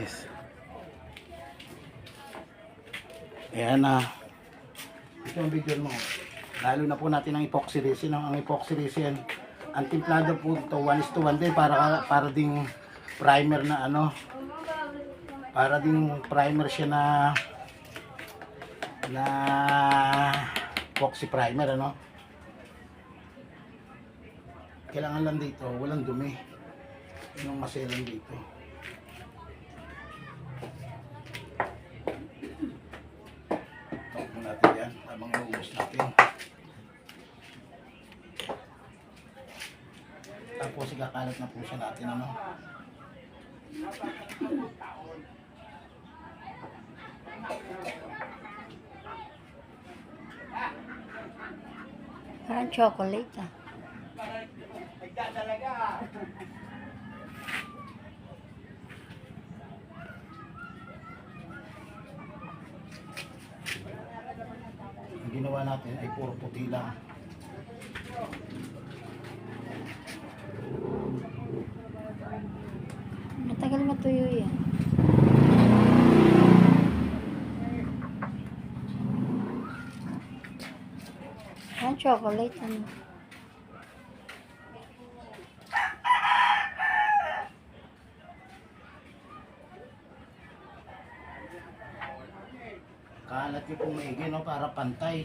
Yes. Ayan na. Ito ang video mo. Lalo na po natin ang epoxy resin. Ang epoxy resin, ang timplado po ito 1 is to 1 din para, para ding primer na ano. Para ding primer siya na na epoxy primer ano. Kailangan lang dito, walang dumi. Yung maselan dito. Iubos natin. Tapos ikakalat na po siya natin ano. Parang chocolate ah. Ang ginawa natin ay puro puti lang. Matagal matuyo yan. Chocolate ano. Kalat pong maigi no para pantay.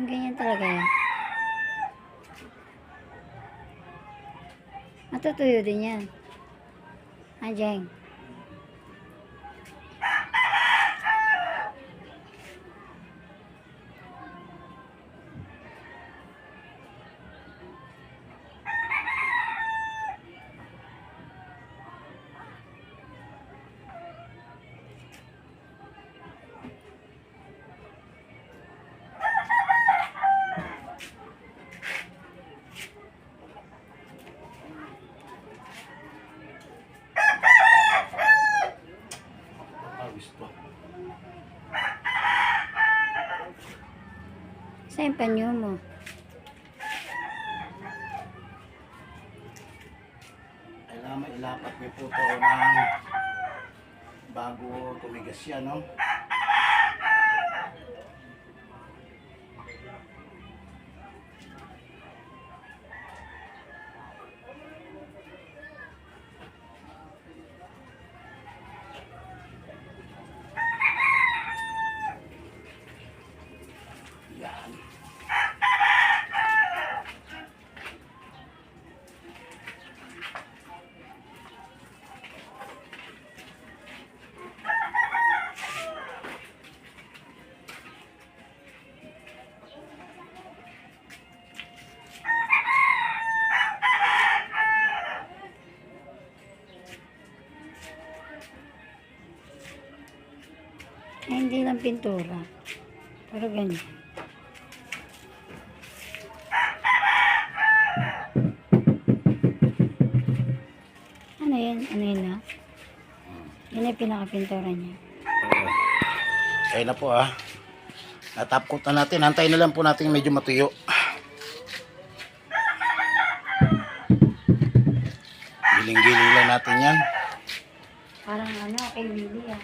Ganyan talaga yan. Matutuyo din yan. Ah, Sa yung panyo mo. Kailangan mailapat niyo po ito ng bago tumigas siya, no? na hindi lang pintura. Pero ganyan. Ano yan? Ano yun na? Yan ay pinakapintura niya. Oh. Kaya na po ah. Natap coat na natin. Antayin na lang po natin medyo matuyo. Giling-giling lang natin yan. Parang ano, kay Lily ah.